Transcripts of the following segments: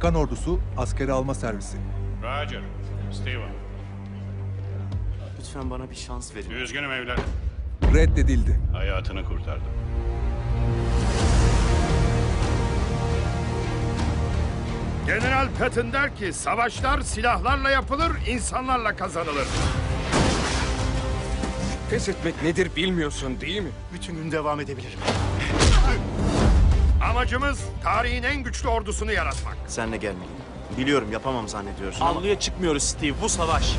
Amerikan ordusu askeri alma servisi. Roger. Steven. Lütfen bana bir şans verin. Üzgünüm evlat. Reddedildi. Hayatını kurtardım. General Patton der ki savaşlar silahlarla yapılır, insanlarla kazanılır. Pes etmek nedir bilmiyorsun değil mi? Bütün gün devam edebilirim. Amacımız tarihin en güçlü ordusunu yaratmak. Senle gelmeliyim. Biliyorum yapamam zannediyorsun ama... Avluya çıkmıyoruz Steve. Bu savaş.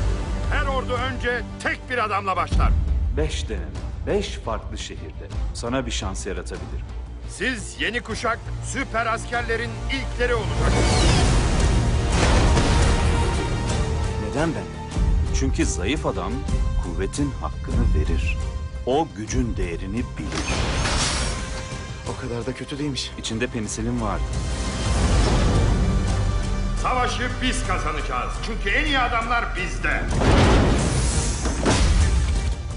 Her ordu önce tek bir adamla başlar. Beş deneme, beş farklı şehirde sana bir şans yaratabilirim. Siz yeni kuşak süper askerlerin ilkleri olacak. Neden ben? Çünkü zayıf adam kuvvetin hakkını verir. O gücün değerini bilir. Kadar da kötü değilmiş. İçinde penisilin vardı. Savaşı biz kazanacağız. Çünkü en iyi adamlar bizde.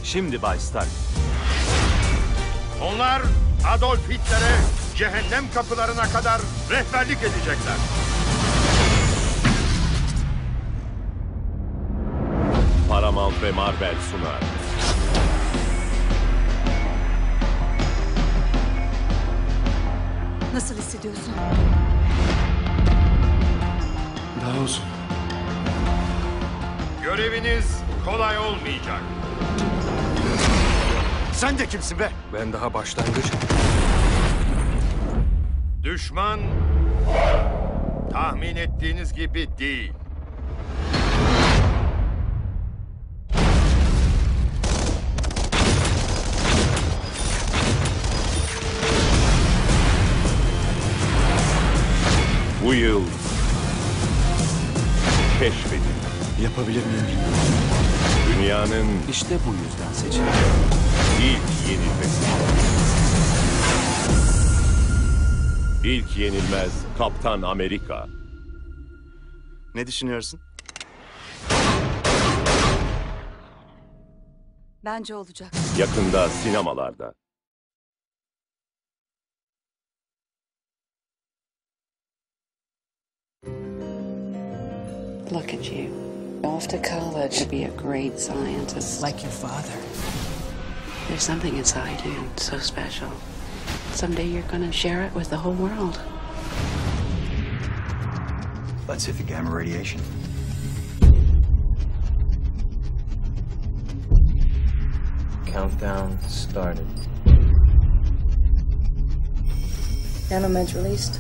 Şimdi Bay Stark, Onlar Adolf Hitler'e cehennem kapılarına kadar rehberlik edecekler. Paramount ve Marvel sunar. Nasıl hissediyorsun? Daha uzun. Göreviniz kolay olmayacak. Sen de kimsin be? Ben daha başlangıç. Düşman tahmin ettiğiniz gibi değil. Bu yıl keşfedin. Yapabilir miyim? Dünyanın işte bu yüzden seçildi. ilk yenilmesi. İlk yenilmez Kaptan Amerika. Ne düşünüyorsun? Bence olacak. Yakında sinemalarda. Look at you. Off to college to be a great scientist. Like your father. There's something inside you so special. Someday you're gonna share it with the whole world. Let's hit the gamma radiation. Countdown started. Nanomeds released.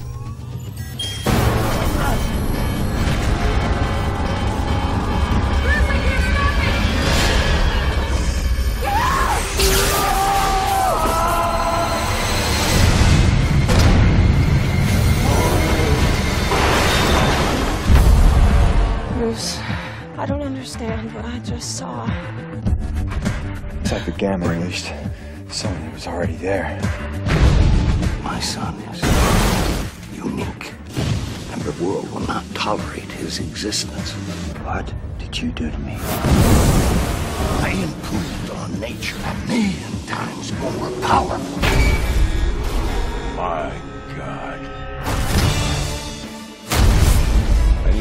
Bruce, I don't understand what I just saw. It's like the gamma released. Something was already there. My son is unique, and the world will not tolerate his existence. What did you do to me? I improved on nature a million times more powerful. My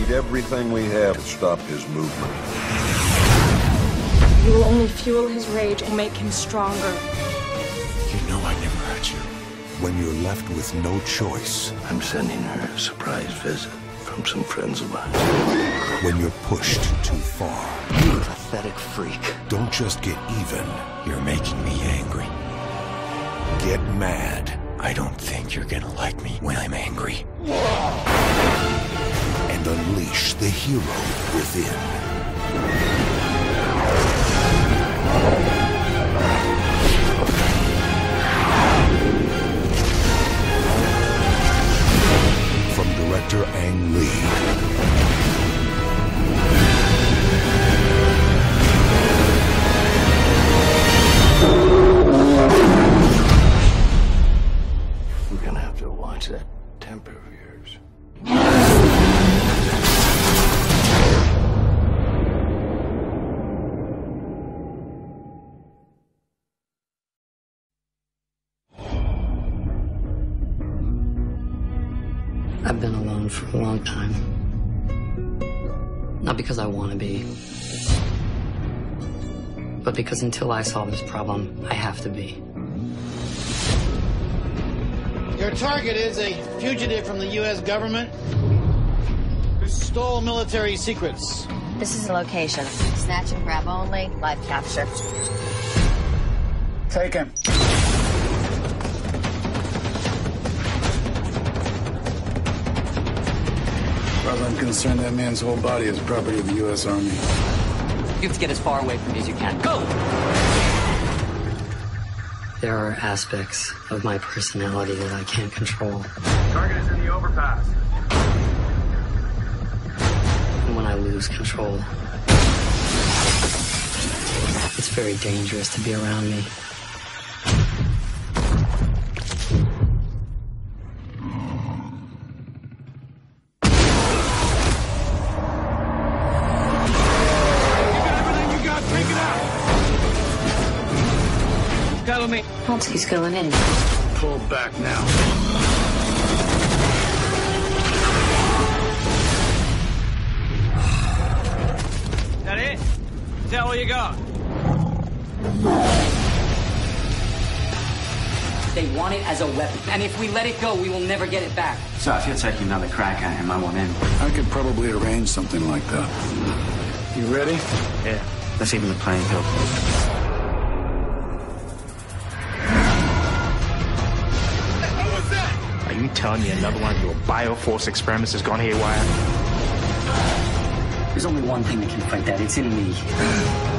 need everything we have to stop his movement. You will only fuel his rage and make him stronger. You know I never hurt you. When you're left with no choice, I'm sending her a surprise visit from some friends of mine. when you're pushed too far, You pathetic freak. don't just get even, you're making me angry. Get mad. I don't think you're gonna like me when I'm angry. And unleash the hero within. Been been alone for a long time. Not because I want to be, but because until I solve this problem, I have to be. Your target is a fugitive from the U.S. government who stole military secrets. This is the location. Snatch and grab only, live capture. Take him. As I'm concerned, that man's whole body is property of the U.S. Army. You have to get as far away from me as you can. Go! There are aspects of my personality that I can't control. Target is in the overpass. And when I lose control, it's very dangerous to be around me. Follow he's going in. Pull back now. That it? Is that all you got? They want it as a weapon, and if we let it go, we will never get it back. So if you're taking another crack at him, I want in. I could probably arrange something like that. You ready? Yeah. Let's even the playing field. Telling me another one of your Bioforce experiments has gone haywire? There's only one thing that can fight that. It's in me.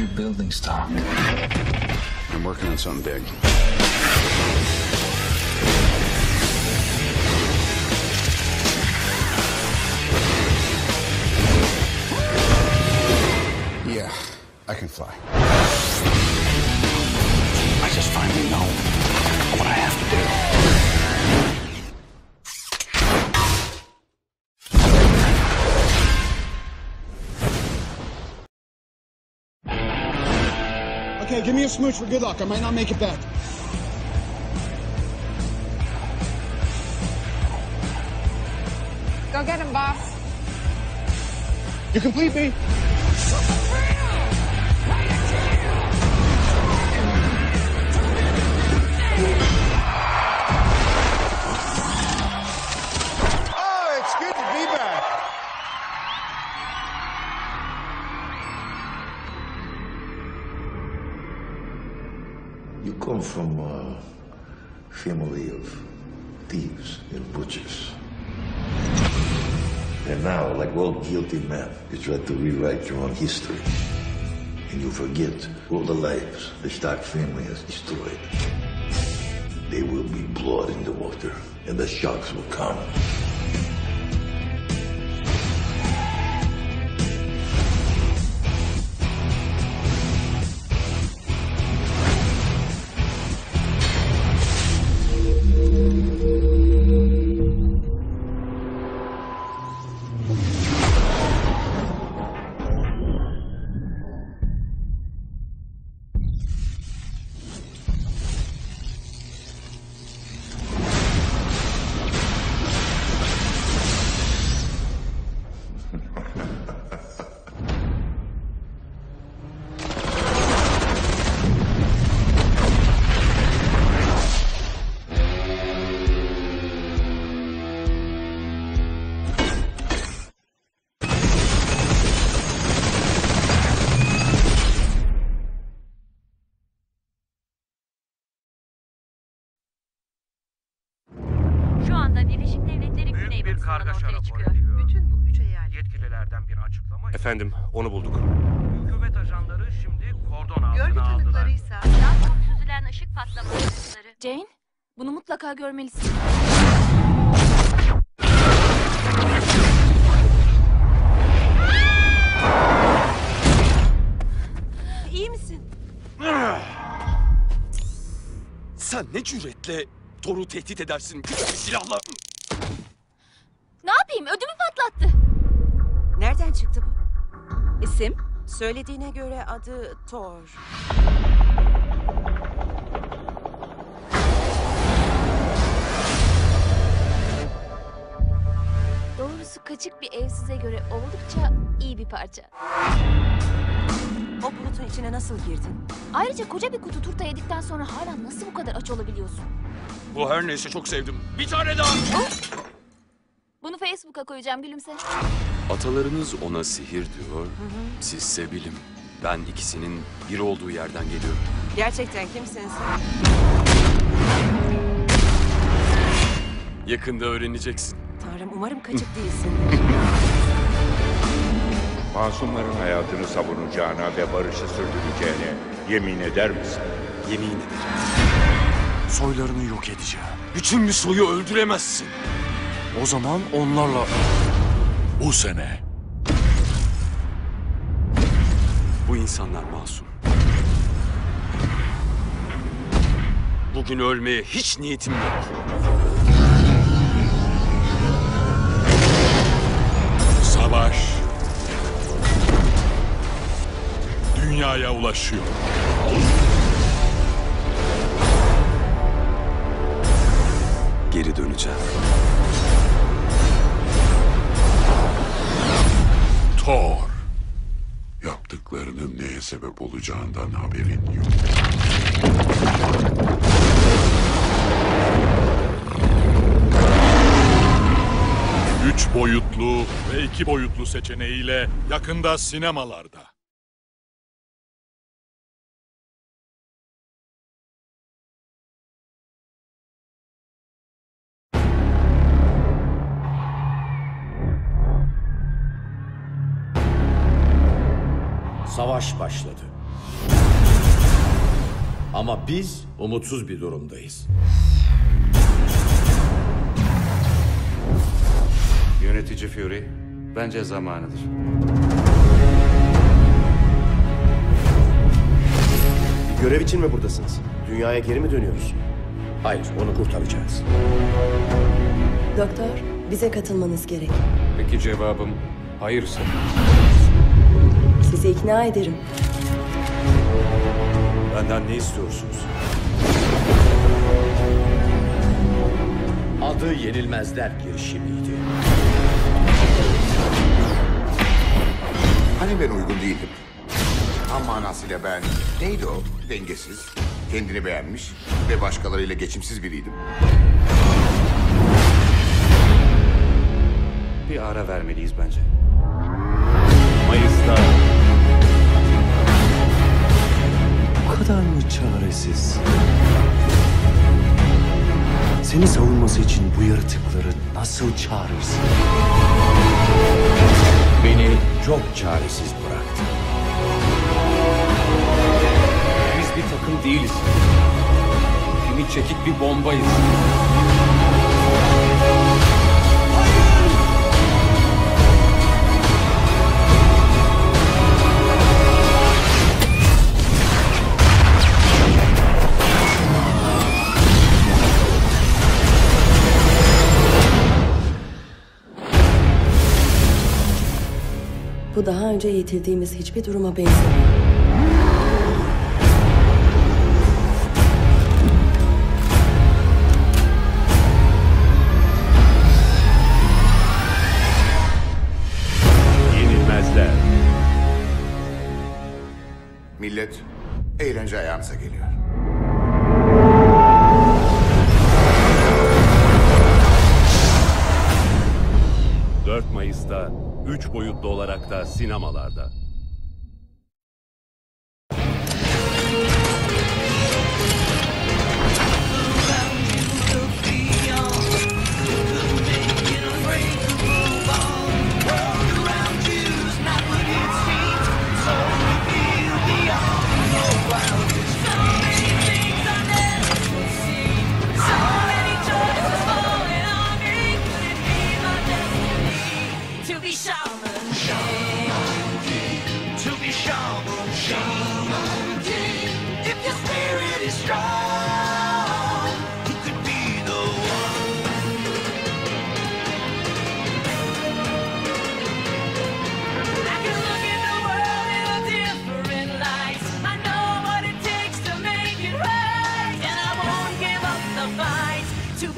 What are you building, Stark? I'm working on something big. Yeah, I can fly. I just finally know what I have to do. Okay, give me a smooch for good luck. I might not make it back. Go get him, boss. You complete me? You come from a family of thieves and butchers. And now, like all guilty men, you try to rewrite your own history. And you forget all the lives the Stark family has destroyed. There will be blood in the water, and the sharks will come. yılında Birleşik Devletleri Büyük bir güneybatısından ortaya şarabı çıkıyor. öğretiyor. Bütün bu üç eyalet Yetkililerden bir açıklama. Efendim onu bulduk. Hükümet ajanları şimdi kordon altına görgü altına aldılar. tanıklarıysa Daha çok süzülen ışık patlamaları. Jane, bunu mutlaka görmelisin. İyi misin? Ah! Sen ne cüretle Thor'u tehdit edersin küçük bir silahla? Ne yapayım ödümü patlattı. Nereden çıktı bu? İsim? Söylediğine göre adı Thor. Doğrusu kaçık bir ev size göre oldukça iyi bir parça. O bulutun içine nasıl girdin? Ayrıca koca bir kutu turta yedikten sonra hala nasıl bu kadar aç olabiliyorsun? Bu her neyse çok sevdim. Bir tane daha. Bunu Facebook'a koyacağım gülümse. Atalarınız ona sihir diyor. Sizse bilim. Ben ikisinin bir olduğu yerden geliyorum. Gerçekten kimsin sen? Yakında öğreneceksin. Tanrım umarım kaçık değilsin. Masumların hayatını savunacağına ve barışı sürdüreceğine yemin eder misin? Yemin ederim. Soylarını yok edeceğim. Bütün bir soyu öldüremezsin. O zaman onlarla... Bu sene Bu insanlar masum. Bugün ölmeye hiç niyetim yok. savaş dünyaya ulaşıyor. Geri döneceğim. Thor. Yaptıklarının neye sebep olacağından haberin yok. Üç boyutlu ve iki boyutlu seçeneğiyle yakında sinemalarda. Savaş başladı. Ama biz umutsuz bir durumdayız. Yönetici Fury, bence zamanıdır. Görev için mi buradasınız? Dünyaya geri mi dönüyoruz? Hayır, onu kurtaracağız. Doktor, bize katılmanız gerek. Peki cevabım hayırsa? Sizi ikna ederim. Benden ne istiyorsunuz? Adı Yenilmezler girişimiydi. Hani ben uygun değildim? Tam manasıyla ben neydi o? Dengesiz, kendini beğenmiş ve başkalarıyla geçimsiz biriydim. Bir ara vermeliyiz bence. Mayıs'ta kadar mı çaresiz? Seni savunması için bu yaratıkları nasıl çağırırsın? Beni çok çaresiz bıraktı. Biz bir takım değiliz. Kimi çekik bir bombayız. Önce yitirdiğimiz hiçbir duruma benzemiyor. Sinemalarda.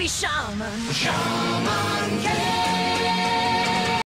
Be shaman. Shaman.